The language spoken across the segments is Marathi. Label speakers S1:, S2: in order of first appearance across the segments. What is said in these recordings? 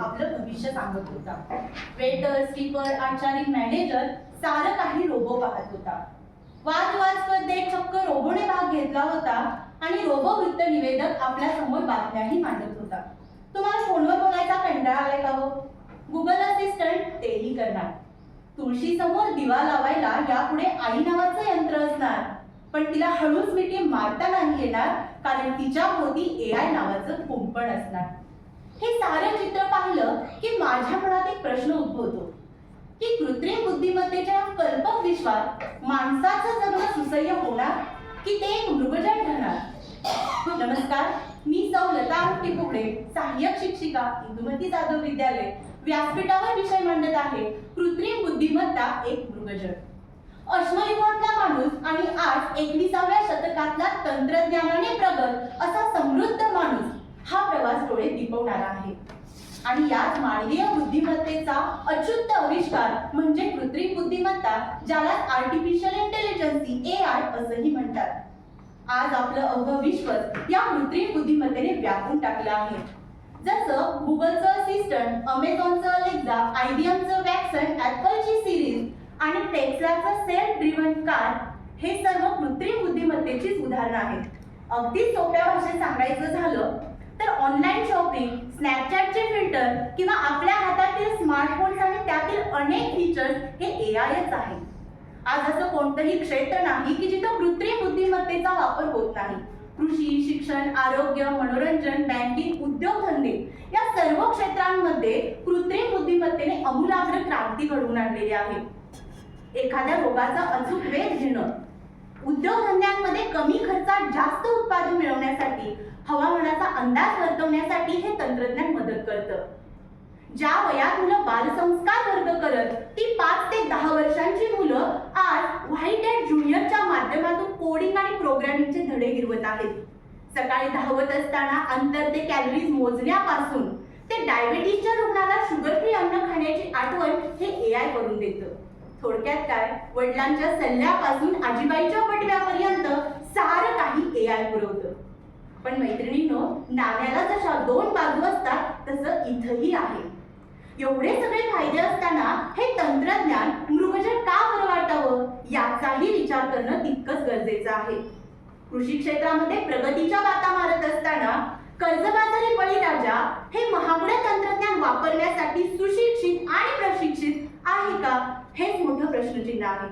S1: आपलं भविष्य सांगत होता. वेटर स्लीपर आचारी मॅनेजर सारं काही रोबो पाहत होता. वादविवाद स्पर्धेत चक्क रोबोने भाग घेतला होता आणि रोबो वृत्त निवेदक आपल्यासमोर बातम्याही मांडत होता. तुम्हाला फोनवर बोलायचा कंटाळा आलाय का हो? गुगल असिस्टंट तेही करणार. तुळशी समोर दिवा लावायला यापुढे आई नावाचं यंत्र असणार. पण तिला हळूच मिठी मारता नाही येणार कारण तिच्या भोवती ए आय नावाचं कुंपण असणार. हे सारं चित्र पाहिलं की माझ्या मनात एक प्रश्न उद्भवतो. की कृत्रिम बुद्धिमत्तेच्या कल्पक विश्वात माणसाचं जगणं सुसह्य होणार की ते एक मृगजळ ठरणार? हो, नमस्कार. मी सौ लता टिपुकडे सहाय्यक शिक्षिका इंदुमती जाधव विद्यालय व्यासपीठावर विषय मांडत आहे. कृत्रिम बुद्धिमत्ता एक मृगजळ अश्मयुगातला माणूस आणि आज एकविसाव्या शतकातला तंत्रज्ञानाने प्रगत असा समृद्ध माणूस हा प्रवास डोळे दिपवणारा आहे. आणि याच मानवीय बुद्धिमत्तेचा अच्युत आविष्कार म्हणजे कृत्रिम बुद्धिमत्ता ज्याला आर्टिफिशियल इंटेलिजन्सी ए आय असंही म्हणतात. आज आपलं अवघ विश्वच या कृत्रिम बुद्धिमत्तेने व्यापून टाकलं आहे. जसं गुगलचं असिस्टंट अमेझॉनचं अलेक्झा आयबीएमचं वॅक्सन ऍपलची सिरीज आणि टेक्सलाचं सेल्फ ड्रिव्हन कार हे सर्व कृत्रिम बुद्धिमत्तेचीच उदाहरणं आहेत. अगदी सोप्या भाषेत सांगायचं झालं तर ऑनलाईन शॉपिंग स्नॅपचॅटचे फिल्टर किंवा आपल्या हातातील स्मार्टफोन्स आणि त्यातील अनेक फीचर्स हे ए आयच आहे. आज असं कोणतंही क्षेत्र नाही की जिथं कृत्रिम बुद्धिमत्तेचा वापर होत नाही. कृषी शिक्षण आरोग्य मनोरंजन बँकिंग उद्योगधंदे या सर्व क्षेत्रांमध्ये कृत्रिम बुद्धिमत्तेने अमूलाग्र क्रांती घडवून आणलेली आहे. एखाद्या रोगाचा अचूक वेध घेणं उद्योगधंद्यांमध्ये कमी खर्चात जास्त उत्पादन मिळवण्यासाठी हवामानाचा अंदाज वर्तवण्यासाठी हे तंत्रज्ञान मदत करतं. ज्या वयात मुलं बालसंस्कार वर्ग करत ती पाच ते दहा वर्षांची मुलं आज व्हाईट अँड ज्युनियरच्या माध्यमातून कोडिंग आणि प्रोग्रामिंगचे धडे गिरवत आहेत. सकाळी धावत असताना अंतर ते कॅलरीज मोजण्यापासून ते डायबेटीसच्या रुग्णाला शुगर फ्री अन्न खाण्याची आठवण हे ए आय करून देतं. थोडक्यात काय? वडिलांच्या सल्ल्यापासून आजीबाईच्या पटव्यापर्यंत सारं काही ए आय पुरवतं. पण मैत्रिणींनो नाण्याला जशा दोन बाजू असतात तसं इथंही आहे. एवढे सगळे फायदे असताना हे तंत्रज्ञान मृगजळ का बरं वाटावं याचाही विचार करणं तितकंच गरजेचं आहे. कृषी क्षेत्रामध्ये प्रगतीच्या वाता मारत असताना कर्जबाजारी बळीराजा हे महागडं तंत्रज्ञान वापरण्यासाठी सुशिक्षित आणि प्रशिक्षित आहे का हेच मोठं प्रश्नचिन्ह आहे.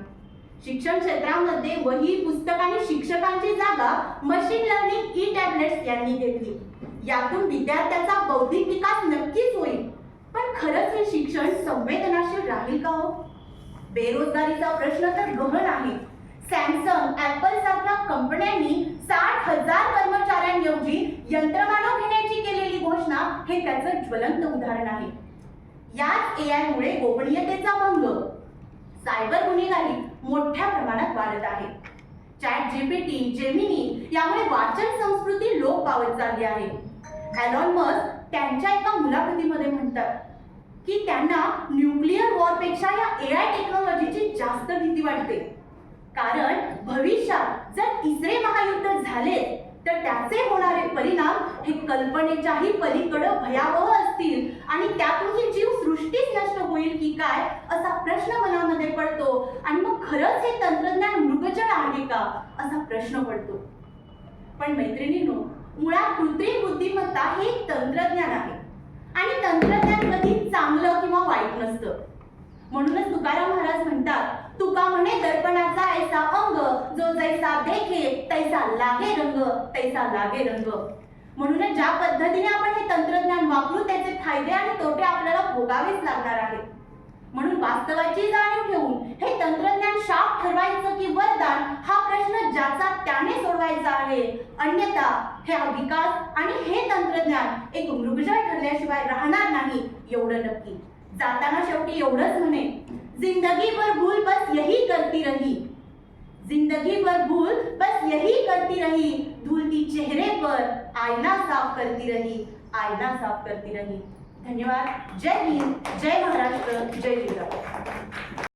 S1: शिक्षण क्षेत्रामध्ये वही पुस्तक आणि शिक्षकांची जागा मशीन लर्निंग ई टॅबलेट्स यांनी घेतली. यातून विद्यार्थ्याचा बौद्धिक विकास नक्कीच होईल. पण खरंच हे शिक्षण संवेदनाशील राहील का हो? बेरोजगारीचा प्रश्न तर गहन आहे. सॅमसंग ऍपल सारख्या कंपन्यांनी साठ हजार कर्मचाऱ्यांऐवजी यंत्रमानव घेण्याची केलेली घोषणा हे त्याचं ज्वलंत उदाहरण आहे. याच ए आय मुळे गोपनीयतेचा भंग वाढत आहे. चॅट जीपीटी जेमिनी यामुळे वाचन संस्कृती लोप पावत चालली आहे. ॲलॉन मस्क त्यांच्या एका मुलाखतीमध्ये म्हणतात की त्यांना न्यूक्लिअर वॉरपेक्षा या ए आय टेक्नॉलॉजीची जास्त भीती वाटते. कारण भविष्यात जर तिसरे महायुद्ध झाले तर त्याचे होणारे परिणाम हे कल्पनेच्याही पलीकडे भयावह असतील. आणि त्यातून ही जीव सृष्टीच नष्ट होईल की काय असा प्रश्न मनामध्ये पडतो. आणि मग खरंच हे तंत्रज्ञान मृगजळ आहे का असा प्रश्न पडतो. पण मैत्रिणींनो मुळात कृत्रिम बुद्धिमत्ता हे एक तंत्रज्ञान आहे. आणि तंत्रज्ञान कधी चांगलं किंवा वाईट नसतं. म्हणूनच तुकाराम महाराज म्हणतात तुका म्हणे दर्पणाचा ऐसा अंग जो जैसा देखे तैसा लागे रंग तैसा लागे रंग. म्हणूनच ज्या पद्धतीने आपण हे तंत्रज्ञान वापरू त्याचे फायदे आणि तोटे आपल्याला भोगावेच लागणार आहेत. म्हणून वास्तवाची जाणीव ठेवून हे तंत्रज्ञान शाप ठरवायचं की वरदान हा प्रश्न ज्याचा त्याने सोडवायचा आहे. अन्यथा हे विकास आणि हे तंत्रज्ञान एक मृगजळ ठरल्याशिवाय राहणार नाही एवढं नक्की. जाताना शेवटी एवढंच म्हणे जिंदगी भर भूल बस यही करती रही. जिंदगी भर भूल बस यही करती रही. धुलती चेहरे पर आईना साफ करती रही. आईना साफ करती रही. धन्यवाद. जय हिंद. जय महाराष्ट्र. जय जिल्हा